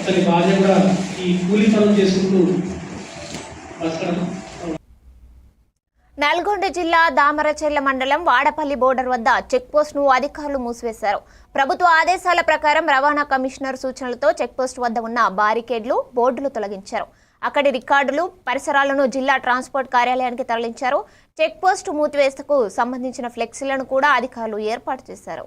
అతని భార్య కూడా ఈ కూలి పనులు చేసుకుంటూ బతకడం. నల్గొండ జిల్లా దామరచెర్ల మండలం వాడపల్లి బోర్డర్ వద్ద చెక్పోస్ట్ను అధికారులు మూసివేశారు. ప్రభుత్వ ఆదేశాల ప్రకారం రవాణా కమిషనర్ సూచనలతో చెక్పోస్ట్ వద్ద ఉన్న బారికేడ్లు బోర్డులు తొలగించారు. అక్కడి రికార్డులు పరిసరాలను జిల్లా ట్రాన్స్పోర్ట్ కార్యాలయానికి తరలించారు. చెక్పోస్ట్ మూతివేస్తకు సంబంధించిన ఫ్లెక్సీలను కూడా అధికారులు ఏర్పాటు చేశారు.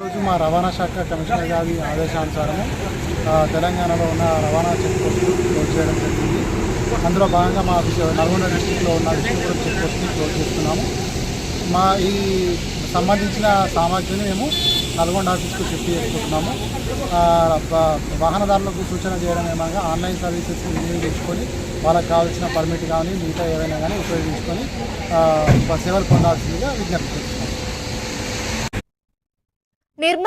రోజు మా రవాణా శాఖ కమిషనర్ గారి ఆదేశానుసారము తెలంగాణలో ఉన్న రవాణా చెక్ పోస్టులు క్లోజ్ చేయడం జరిగింది. అందులో భాగంగా మా నల్గొండ డిస్టిక్లో ఉన్న విష్ణుపురం చెక్ క్లోజ్ చేస్తున్నాము. మా ఈ సంబంధించిన సామాగ్రిని మేము నల్గొండ ఆఫీస్కు షిఫ్ట్ చేసుకుంటున్నాము. వాహనదారులకు సూచన చేయడం ఏమనగా ఆన్లైన్ సర్వీసెస్ వినియోగించుకొని వాళ్ళకి కావాల్సిన పర్మిట్ కానీ మిగతా ఏవైనా కానీ ఉపయోగించుకొని సేవలు పొందాల్సిందిగా విజ్ఞప్తి చేస్తున్నాము నిర్మ